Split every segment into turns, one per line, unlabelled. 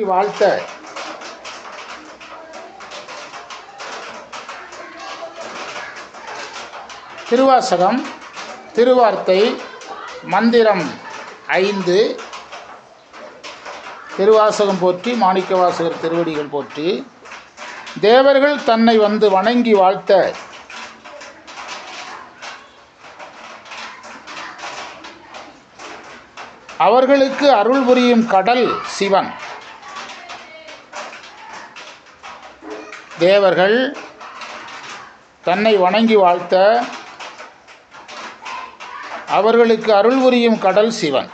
வாழ்த்த. திருவாசகம் திருவார்த்தை மந்திரம் ஐந்து. திருவாசகம் போற்றி மாணிக்கவாசகர் திருவடிகள் போற்றி. தேவர்கள் தன்னை வந்து வணங்கி வாழ்த்த. அவர்களுக்கு அருள் புரியும் கடல் சிவன். தேவர்கள் தன்னை வணங்கி வாழ்த்த அவர்களுக்கு அருள் புரியும் கடல் சிவன்.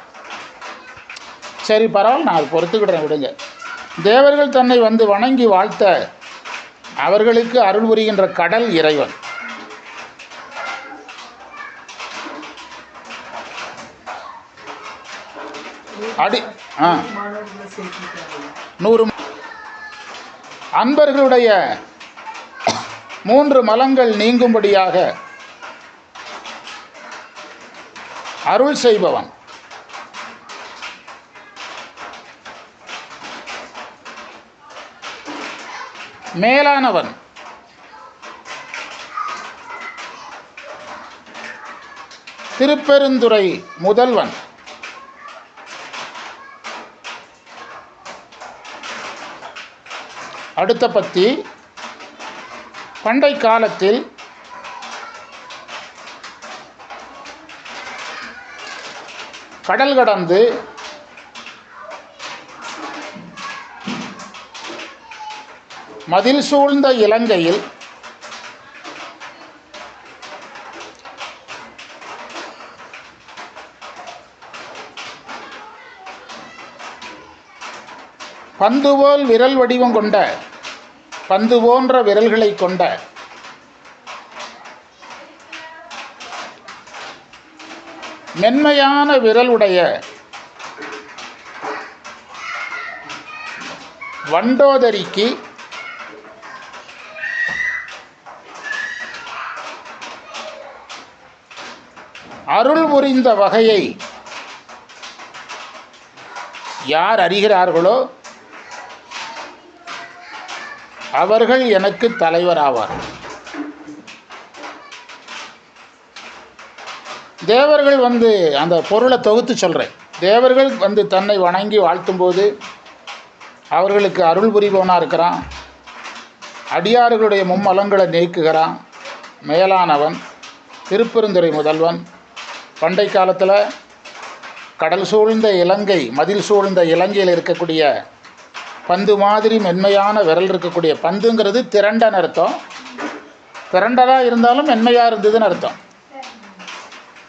சரி பரவாயில்ல நான் அது பொறுத்துக்கிடுறேன் விடுங்க. தேவர்கள் தன்னை வந்து வணங்கி வாழ்த்த அவர்களுக்கு அருள் புரிகின்ற கடல் இறைவன். அடி ஆ. நூறு அன்பர்களுடைய மூன்று மலங்கள் நீங்கும்படியாக அருள் செய்பவன். மேலானவன். திருப்பெருந்துறை முதல்வன். அடுத்த பத்தி. பண்டை காலத்தில் கடல் கடந்து மதில் சூழ்ந்த இலங்கையில் பந்து போல் விரல் வடிவம் கொண்ட பந்து போன்ற விரல்களை கொண்ட. மென்மையான விரலுடைய வண்டோதரிக்கு அருள் புரிந்த வகையை யார் அறிகிறார்களோ அவர்கள் எனக்கு தலைவராவார். தேவர்கள் வந்து அந்த பொருளை தொகுத்து சொல்கிறேன் தேவர்கள் வந்து தன்னை வணங்கி வாழ்த்தும்போது அவர்களுக்கு அருள் புரிபவனாக இருக்கிறான். அடியார்களுடைய மும்மலங்களை நீக்குகிறான். மேலானவன் திருப்பெருந்துறை முதல்வன். பண்டை காலத்தில் கடல் சூழ்ந்த இலங்கை மதில் சூழ்ந்த இலங்கையில் இருக்கக்கூடிய பந்து மாதிரி மென்மையான விரல் இருக்கக்கூடிய பந்துங்கிறது திரண்டன்னு அர்த்தம். திரண்டதாக இருந்தாலும் மென்மையாக இருந்ததுன்னு அர்த்தம்.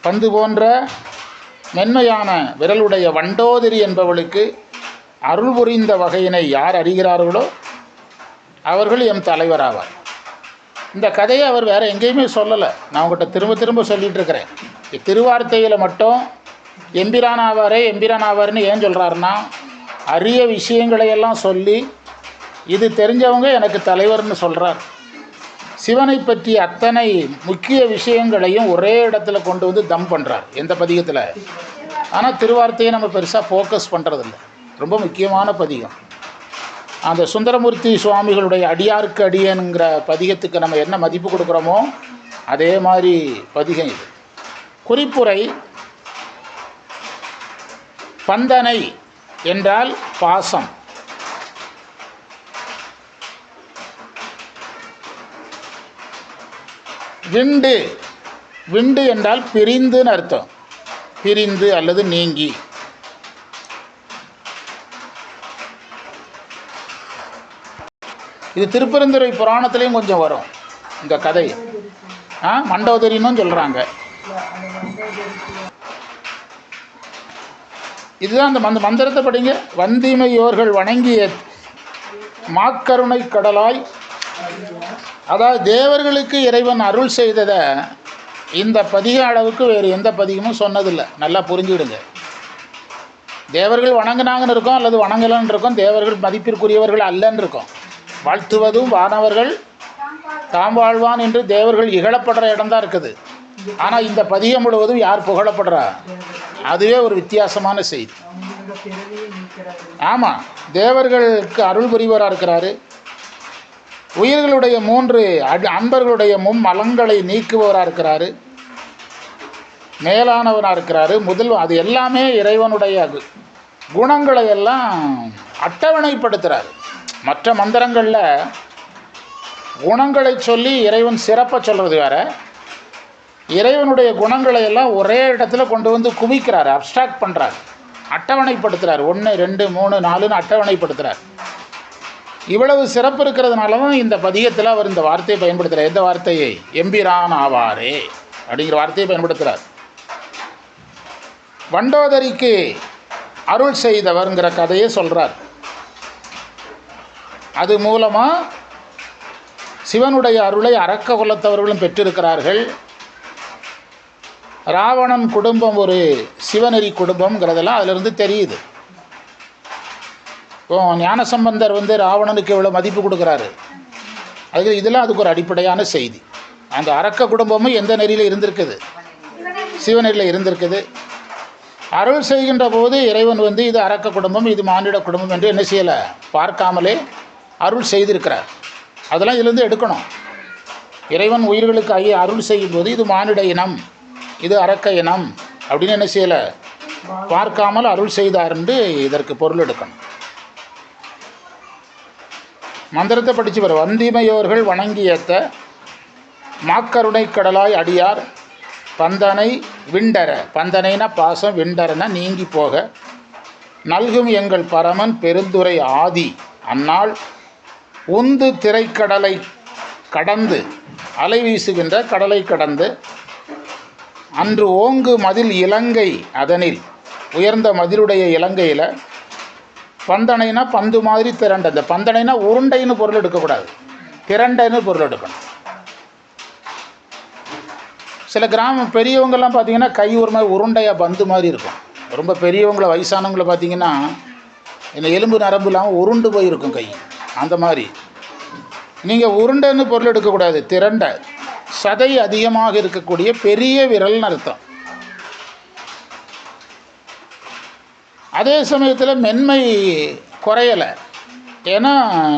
பந்து போன்ற மென்மையான விரலுடைய வண்டோதிரி என்பவளுக்கு அருள் புரிந்த வகையினை யார் அறிகிறார்களோ அவர்கள் எம் தலைவராவார். இந்த கதையை அவர் வேறு எங்கேயுமே சொல்லலை. நான் உங்கள்கிட்ட திரும்ப திரும்ப சொல்லிகிட்டு இருக்கிறேன். திருவார்த்தையில் மட்டும் எம்பிரான் ஆவாரே எம்பிரான் ஆவார்னு ஏன் சொல்கிறாருன்னா அரிய விஷயங்களை எல்லாம் சொல்லி இது தெரிஞ்சவங்க எனக்கு தலைவர்னு சொல்கிறார் சிவனை பற்றி அத்தனை முக்கிய விஷயங்களையும் ஒரே இடத்துல கொண்டு வந்து தம் பண்ணுறார் எந்த பதிகத்தில். ஆனால் திருவார்த்தையை நம்ம பெருசாக ஃபோக்கஸ் பண்ணுறதில்ல ரொம்ப முக்கியமான பதிகம். அந்த சுந்தரமூர்த்தி சுவாமிகளுடைய அடியாருக்கு அடியனுங்கிற பதிகத்துக்கு நம்ம என்ன மதிப்பு கொடுக்குறோமோ அதே மாதிரி பதிகம் இது. குறிப்புரை பந்தனை என்றால் பாசம். விண்டு. விண்டு என்றால் பிரிந்துன்னு அர்த்தம். பிரிந்து அல்லது நீங்கி. இது திருப்பெருந்துறை புராணத்துலேயும் கொஞ்சம் வரும். இந்த கதை. ஆ மண்டவதரின்னு சொல்கிறாங்க இதுதான் அந்த மந்த மந்திரத்தை படிங்க. வந்திமையோர்கள் வணங்கிய மாக்கருணை கடலாய் அதாவது தேவர்களுக்கு இறைவன் அருள் செய்ததை இந்த பதிக அளவுக்கு வேறு எந்த பதிகமும் சொன்னதில்லை. நல்லா புரிஞ்சுக்கிடுங்க. தேவர்கள் வணங்கினாங்கன்னு இருக்கோம் அல்லது வணங்கலன்னு இருக்கோம் தேவர்கள் மதிப்பிற்குரியவர்கள் அல்லன்னு இருக்கோம். வாழ்த்துவதும் வானவர்கள் தாம் வாழ்வான் என்று தேவர்கள் இகழப்படுற இடம்தான் இருக்குது. ஆனால் இந்த பதிகம் முழுவதும் யார் புகழப்படுறா? அதுவே ஒரு வித்தியாசமான செய்தி. ஆமாம் தேவர்களுக்கு அருள் புரிவராக இருக்கிறாரு. உயிர்களுடைய மூன்று அன்பர்களுடைய மும் மலங்களை நீக்குபவராக இருக்கிறாரு. மேலானவனாக இருக்கிறாரு. முதல் அது எல்லாமே இறைவனுடைய குணங்களை எல்லாம் அட்டவணைப்படுத்துகிறார் மற்ற மந்திரங்களில் குணங்களை சொல்லி இறைவன் சிறப்பாக சொல்கிறது வேற. இறைவனுடைய குணங்களை எல்லாம் ஒரே இடத்துல கொண்டு வந்து குவிக்கிறார் அப்ஸ்ட்ராக்ட் பண்ணுறார் அட்டவணைப்படுத்துகிறார் ஒன்று ரெண்டு மூணு நாலுன்னு அட்டவணைப்படுத்துகிறார் இவ்வளவு சிறப்பு இருக்கிறதுனால தான் இந்த பதியத்தில் அவர் இந்த வார்த்தையை பயன்படுத்துகிறார் எந்த வார்த்தையை? எம்பிரான் ஆவாரே அப்படிங்கிற வார்த்தையை பயன்படுத்துகிறார் வண்டோதரிக்கு அருள் செய்தவர்ங்கிற கதையை சொல்கிறார் அது மூலமாக சிவனுடைய அருளை அரக்க குலத்தவர்களும் பெற்றிருக்கிறார்கள். ராவணன் குடும்பம் ஒரு சிவநெறி குடும்பம்ங்கிறதெல்லாம் அதிலிருந்து தெரியுது. இப்போ ஞானசம்பந்தர் வந்து ராவணனுக்கு இவ்வளோ மதிப்பு கொடுக்குறாரு. அது இதெல்லாம் அதுக்கு ஒரு அடிப்படையான செய்தி. அந்த அரக்க குடும்பமும் எந்த நெறியில் இருந்திருக்குது? சிவநெறியில் இருந்திருக்குது. அருள் செய்கின்ற போது இறைவன் வந்து இது அரக்க குடும்பம் இது மானிட குடும்பம் என்று என்ன செய்யலை? பார்க்காமலே அருள் செய்திருக்கிறார். அதெல்லாம் இதுலேருந்து எடுக்கணும். இறைவன் உயிர்களுக்கு ஐய அருள் செய்யும்போது இது மானிட இனம். இது அரக்க இனம் அப்படின்னு என்ன செய்யலை? பார்க்காமல் அருள் செய்தார் என்று இதற்கு பொருள் எடுக்கணும். மந்திரத்தை படித்து வர வந்திமையோர்கள் வணங்கியத்த மாக்கருணை கடலாய் அடியார். பந்தனை விண்டர பந்தனைனா பாசம் விண்டரனா நீங்கி போக. நல்கும் எங்கள் பரமன் பெருந்துரை ஆதி. அந்நாள் உந்து திரைக்கடலை கடந்து அலை வீசுகின்ற கடலை கடந்து அன்று ஓங்கு மதில் இலங்கை அதனில் உயர்ந்த மதிலுடைய இலங்கையில் பந்தனைனா பந்து மாதிரி திரண்டை இந்த பந்தனைனா உருண்டைன்னு பொருள் எடுக்கக்கூடாது திரண்டைன்னு பொருள் எடுக்கணும். சில கிராமம் பெரியவங்கெல்லாம் பார்த்தீங்கன்னா கை ஒரு மாதிரி உருண்டையாக பந்து மாதிரி இருக்கும். ரொம்ப பெரியவங்கள வயசானவங்கள பார்த்தீங்கன்னா இந்த எலும்பு நரம்பு இல்லாமல் உருண்டு போயிருக்கும் கை அந்த மாதிரி. நீங்கள் உருண்டைன்னு பொருள் எடுக்கக்கூடாது திரண்டை. சதை அதிகமாக இருக்கக்கூடிய பெரிய விரல்னு அர்த்தம். அதே சமயத்தில் மென்மை குறையலை. ஏன்னா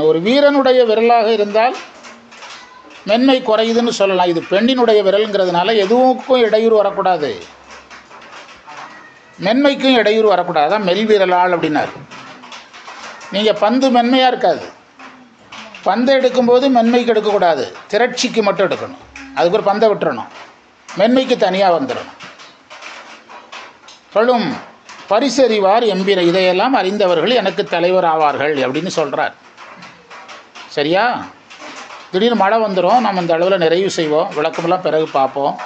ஒரு வீரனுடைய விரலாக இருந்தால் மென்மை குறையுதுன்னு சொல்லலாம். இது பெண்ணினுடைய விரல்ங்கிறதுனால எதுவுக்கும் இடையூறு வரக்கூடாது. மென்மைக்கும் இடையூறு வரக்கூடாது. தான் மெல் விரலாள் அப்படின்னாரு. நீங்கள் பந்து மென்மையாக இருக்காது. பந்து எடுக்கும்போது மென்மைக்கு எடுக்கக்கூடாது. திரட்சிக்கு மட்டும் எடுக்கணும். அதுக்கு ஒரு பந்தை விட்டுறணும். மென்மைக்கு தனியாக வந்துடணும் சொல்லும் பரிசறிவார் எம்பிர இதையெல்லாம் அறிந்தவர்கள் எனக்கு தலைவர் ஆவார்கள் அப்படின்னு சொல்கிறார் சரியா? திடீர்னு மழை வந்துடும் நம்ம இந்த அளவில் நிறைவு செய்வோம். விளக்கமெல்லாம் பிறகு பார்ப்போம்.